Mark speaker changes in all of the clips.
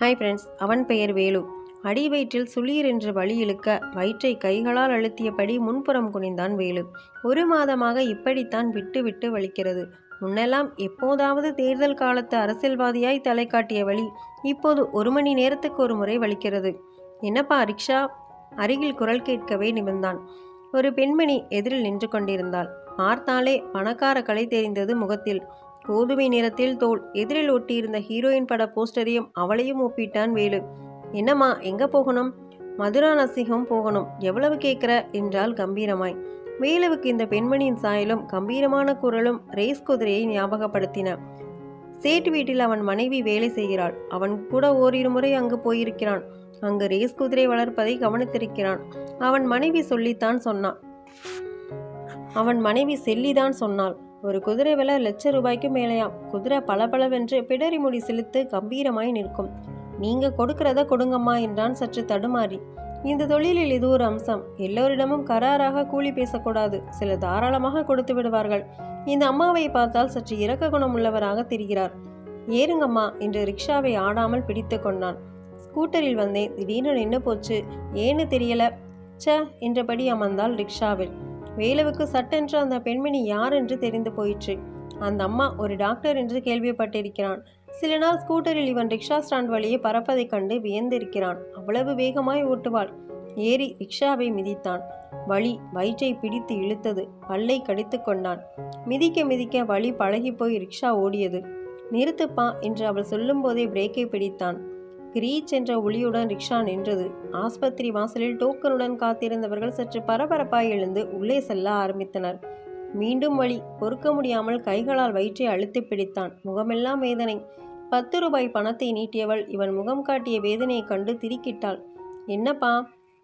Speaker 1: Hi friends அவன் பெயர் வேலு. அடி வயிற்றில் சுளீர் என்று வழி இழுக்க வயிற்றை கைகளால் அழுத்தியபடி முன்புறம் குனிந்தான் வேலு. ஒரு மாதமாக இப்படித்தான் விட்டு விட்டு வலிக்கிறது. முன்னெல்லாம் எப்போதாவது தேர்தல் காலத்து அரசியல்வாதியாய் தலை காட்டிய வழி இப்போது ஒரு மணி நேரத்துக்கு ஒரு முறை வலிக்கிறது. என்னப்பா ரிக்ஷா? அருகில் குரல் கேட்கவே நிமிர்ந்தான். ஒரு பெண்மணி எதிரில் நின்று கொண்டிருந்தாள். பார்த்தாலே பணக்கார கலை தெரிந்தது முகத்தில். கோதுமை நிறத்தில் தோல் எதிரில் ஒட்டியிருந்த ஹீரோயின் பட போஸ்டரையும் அவளையும் ஒப்பிட்டான் வேலு. என்னம்மா எங்க போகணும்? மதுரா நசிகம் போகணும். எவ்வளவு கேட்குற என்றால் கம்பீரமாய். வேலுவுக்கு இந்த பெண்மணியின் சாயலும் கம்பீரமான குரலும் ரேஸ் குதிரையை ஞாபகப்படுத்தின. சேட்டு வீட்டில் அவன் மனைவி வேலை செய்கிறாள். அவன் கூட ஓரிரு முறை அங்கு போயிருக்கிறான். அங்கு ரேஸ் குதிரை வளர்ப்பதை கவனித்திருக்கிறான். அவன் மனைவி சொல்லித்தான் சொன்னான். அவன் மனைவி செல்லிதான் சொன்னாள். ஒரு குதிரை விலை லட்ச ரூபாய்க்கு மேலேயாம். குதிரை பளபளவென்று பிடரி முடி சிலுத்து கம்பீரமாய் நிற்கும். நீங்க கொடுக்கிறத கொடுங்கம்மா என்றான் சற்று தடுமாறி. இந்த தொழிலில் இது ஒரு அம்சம். எல்லோரிடமும் கராராக கூலி பேசக்கூடாது. சில தாராளமாக கொடுத்து விடுவார்கள். இந்த அம்மாவை பார்த்தால் சற்று இரக்க குணம் உள்ளவராக தெரிகிறார். ஏறுங்கம்மா என்று ரிக்ஷாவை ஆடாமல் பிடித்து கொண்டான். ஸ்கூட்டரில் வந்தேன். திடீர்னு நின்று போச்சு? ஏன்னு தெரியல. ச என்றபடி அமர்ந்தாள் ரிக்ஷாவில். வேலுவுக்கு சட்டென்று அந்த பெண்மணி யார் என்று தெரிந்து போயிற்று. அந்த அம்மா ஒரு டாக்டர் என்று கேள்விப்பட்டிருக்கிறான். சில நாள் ஸ்கூட்டரில் இவன் ரிக்ஷா ஸ்டாண்ட் வழியே பறப்பதைக் கண்டு வியந்திருக்கிறான். அவ்வளவு வேகமாய் ஓட்டுவாள். ஏறி ரிக்ஷாவை மிதித்தான். வழி வயிற்றை பிடித்து இழுத்தது. பல்லை கடித்து கொண்டான். மிதிக்க மிதிக்க வழி பழகி போய் ரிக்ஷா ஓடியது. நிறுத்துப்பா என்று அவள் சொல்லும்போதே பிரேக்கை பிடித்தான். கிரீச் என்ற ஒளியுடன் ரிக்ஷா நின்றது. ஆஸ்பத்திரி வாசலில் டோக்கனுடன் காத்திருந்தவர்கள் சற்று பரபரப்பாய் எழுந்து உள்ளே செல்ல ஆரம்பித்தனர். மீண்டும் வழி பொறுக்க முடியாமல் கைகளால் வயிற்றை அழுத்தி பிடித்தான். முகமெல்லாம் வேதனை. பத்து ரூபாய் பணத்தை நீட்டியவள் இவன் முகம் காட்டிய வேதனையை கண்டு திரிக்கிட்டாள். என்னப்பா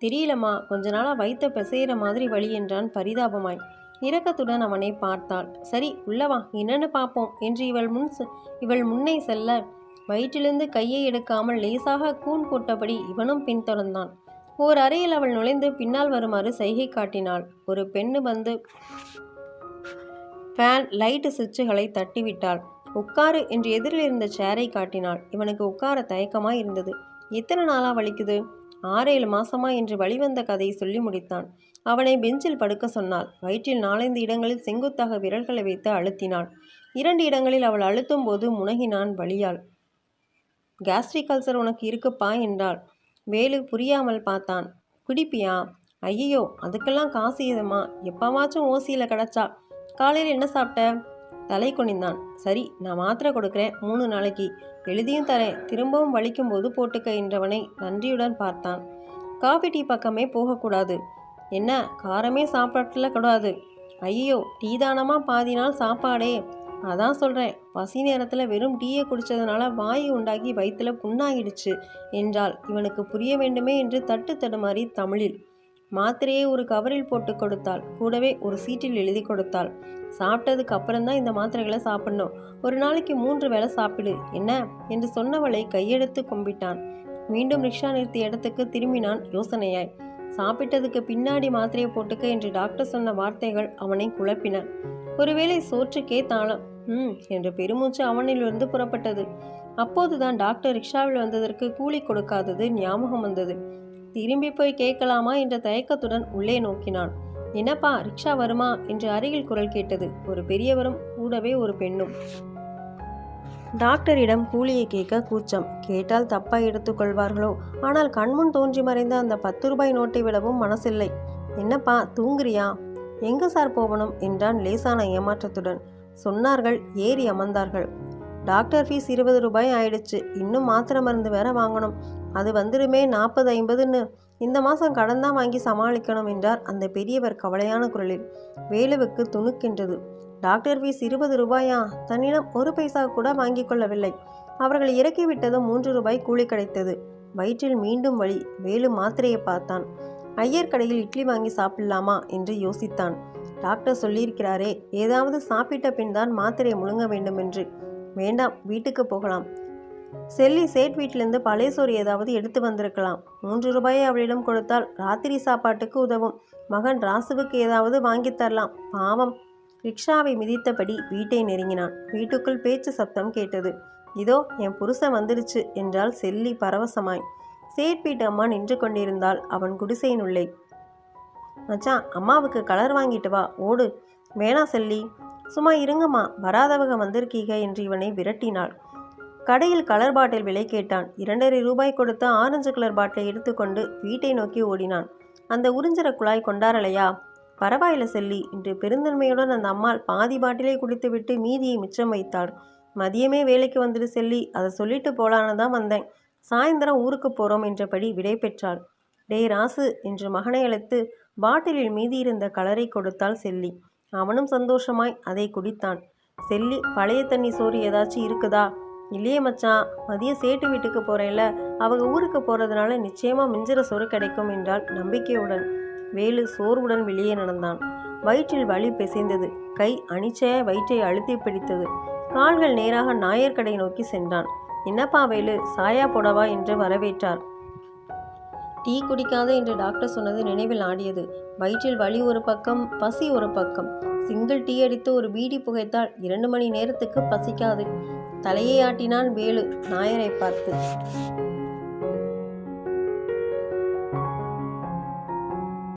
Speaker 1: தெரியலம்மா. கொஞ்ச நாளாக வைத்த பிசையிற மாதிரி வழி என்றான் பரிதாபமாய். இரக்கத்துடன் அவனை பார்த்தாள். சரி உள்ளவா என்னன்னு பார்ப்போம் என்று இவள் முன் இவள் முன்னே செல்ல வயிற்றிலிருந்து கையை எடுக்காமல் லேசாக கூன் போட்டபடி இவனும் பின்தொடர்ந்தான். ஓர் அறையில் அவள் நுழைந்து பின்னால் வருமாறு சைகை காட்டினாள். ஒரு பெண்ணு வந்து ஃபேன் லைட்டு சுவிட்சுகளை தட்டிவிட்டாள். உட்காரு என்று எதிரில் இருந்த சேரை காட்டினாள். இவனுக்கு உட்கார தயக்கமாய் இருந்தது. எத்தனை நாளா வலிக்குது? ஆறேழு மாசமா என்று வழிவந்த கதையை சொல்லி முடித்தான். அவனை பெஞ்சில் படுக்க சொன்னாள். வயிற்றில் நாலந்து இடங்களில் செங்குத்தாக விரல்களை வைத்து அழுத்தினாள். இரண்டு இடங்களில் அவள் அழுத்தும் போது முனகினான் வழியாள் கேஸ்ட்ரிக் அல்சர் உனக்கு இருக்குப்பா என்றாள். வேலு புரியாமல் பார்த்தான். குடிப்பியா? ஐயோ அதுக்கெல்லாம் காசு இதுமா எப்பவாச்சும் ஓசியில் கிடச்சா. காலையில் என்ன சாப்பிட்ட? தலை குனிந்தான். சரி நான் மாத்திரை கொடுக்குறேன் மூணு நாளைக்கு. எழுதியும் தரேன் திரும்பவும் வலிக்கும் போது போட்டுக்க என்றவனை நன்றியுடன் பார்த்தான். காஃபி டீ பக்கமே போகக்கூடாது. என்ன காரமே சாப்பாட்டில் கூடாது ஐயோ டீதானமாக பாதி நாள் சாப்பாடே? அதான் சொல்கிறேன் பசி நேரத்தில் வெறும் டீயை குடித்ததுனால வாய் உண்டாகி வயிற்றுல புண்ணாகிடுச்சு என்றால் இவனுக்கு புரிய வேண்டுமே என்று தட்டு தடுமாறி தமிழில். மாத்திரையை ஒரு கவரில் போட்டு கொடுத்தாள். கூடவே ஒரு சீட்டில் எழுதி கொடுத்தாள். சாப்பிட்டதுக்கு அப்புறம்தான் இந்த மாத்திரைகளை சாப்பிடணும். ஒரு நாளைக்கு மூன்று வேளை சாப்பிடு. என்ன? என்று சொன்னவளை கையெடுத்து கும்பிட்டான். மீண்டும் ரிக்ஷா நிறுத்திய இடத்துக்கு திரும்பினான் யோசனையாய். சாப்பிட்டதுக்கு பின்னாடி மாத்திரையை போட்டுக்க என்று டாக்டர் சொன்ன வார்த்தைகள் அவனை குழப்பின. ஒருவேளை சோற்றுக்கே தாளம். ம் என்ற பெருமூச்சு அவனிலிருந்து புறப்பட்டது. அப்போதுதான் டாக்டர் ரிக்ஷாவில் வந்ததற்கு கூலி கொடுக்காதது ஞாபகம் வந்தது. திரும்பி போய் கேட்கலாமா என்ற தயக்கத்துடன் உள்ளே நோக்கினான். என்னப்பா ரிக்ஷா வருமா? என்று அருகில் குரல் கேட்டது. ஒரு பெரியவரும் கூடவே ஒரு பெண்ணும். டாக்டரிடம் கூலியை கேட்க கூச்சம். கேட்டால் தப்பாக எடுத்துக்கொள்வார்களோ ஆனால் கண்முன் தோன்றி மறைந்த அந்த பத்து ரூபாய் நோட்டை விடவும் மனசில்லை. என்னப்பா தூங்குறியா? எங்கே சார் போகணும்? என்றான் லேசான ஏமாற்றத்துடன். சொன்னார்கள் ஏறி அமர்ந்தார்கள். டாக்டர் ஃபீஸ் இருபது ரூபாய் ஆயிடுச்சு. இன்னும் மாத்திரை மருந்து வேற வாங்கணும். அது வந்துருமே நாற்பது ஐம்பதுன்னு. இந்த மாதம் கடன் தான் வாங்கி சமாளிக்கணும் என்றார் அந்த பெரியவர் கவலையான குரலில். வேலுவுக்கு துணுக்கின்றது. டாக்டர் ஃபீஸ் இருபது ரூபாயா? தன்னிடம் ஒரு பைசா கூட வாங்கிக் கொள்ளவில்லை. அவர்கள் இறக்கிவிட்டதும் மூன்று ரூபாய் கூலி கிடைத்தது. வயிற்றில் மீண்டும் வழி வேலு மாத்திரையை பார்த்தான். ஐயர் கடையில் இட்லி வாங்கி சாப்பிடலாமா? என்று யோசித்தான். டாக்டர் சொல்லியிருக்கிறாரே ஏதாவது சாப்பிட்ட பின் தான் மாத்திரையை முழுங்க வேண்டும் என்று வேண்டாம் வீட்டுக்கு போகலாம். செல்லி சேட் வீட்டிலிருந்து பழைய சோறு ஏதாவது எடுத்து வந்திருக்கலாம். மூன்று ரூபாயை அவளிடம் கொடுத்தால் ராத்திரி சாப்பாட்டுக்கு உதவும். மகன் ராசுவுக்கு ஏதாவது வாங்கி தரலாம். பாவம். ரிக்ஷாவை மிதித்தபடி வீட்டை நெருங்கினான். வீட்டுக்குள் பேச்சு சப்தம் கேட்டது. இதோ என் புருஷன் வந்துருச்சு என்றால் செல்லி பரவசமாய். சேட் வீட்டு அம்மா நின்று கொண்டிருந்தாள் அவன் குடிசையின் உள்ளே மச்சான் அம்மாவுக்கு கலர் வாங்கிட்டு வா ஓடு. வேணா செல்லி. சும்மா இருங்கம்மா வராதவங்க வந்திருக்கீங்க என்று இவனை விரட்டினாள். கடையில் கலர் பாட்டில் விலை கேட்டான். இரண்டரை ரூபாய் கொடுத்து ஆரஞ்சு கலர் பாட்டிலை எடுத்துக்கொண்டு வீட்டை நோக்கி ஓடினான். அந்த உறிஞ்சிற குழாய் கொண்டாரலையா? பரவாயில்ல செல்லி என்று பெருந்தன்மையுடன் அந்த அம்மாள் பாதி பாட்டிலே குடித்துவிட்டு மீதியை மிச்சம் வைத்தாள். மதியமே வேலைக்கு வந்துட்டு செல்லி அதை சொல்லிட்டு போலான்னு தான் வந்தேன். சாயந்தரம் ஊருக்கு போகிறோம் என்றபடி விடை பெற்றாள். டேய் ராசு என்று மகனை அழைத்து பாட்டிலில் மீதி இருந்த கலரை கொடுத்தாள் செல்லி. அவனும் சந்தோஷமாய் அதை குடித்தான். செல்லி பழைய தண்ணி சோறு ஏதாச்சும் இருக்குதா? இல்லையே மச்சான் மதியம் சேட்டு வீட்டுக்கு போகிறேன்ல அவங்க ஊருக்கு போகிறதுனால நிச்சயமாக மிஞ்சிற சோறு கிடைக்கும் என்றால் நம்பிக்கையுடன். வேலு சோர்வுடன் வெளியே நடந்தான். வயிற்றில் வலி பிசைந்தது. கை அணிச்சைய வயிற்றை அழுத்தி பிடித்தது. கால்கள் நேராக நாயர்கடை நோக்கி சென்றான். என்னப்பா வேலு சாயா போடவா? என்று வரவேற்றார். டீ குடிக்காத என்று டாக்டர் சொன்னது நினைவில் ஆடியது வயிற்றில் வலி ஒரு பக்கம் பசி ஒரு பக்கம். சிங்கிள் டீ அடித்து ஒரு பீடி புகைத்தால் இரண்டு மணி நேரத்துக்கு பசிக்காது. தலையை ஆட்டினான் வேலு நாயரை பார்த்து.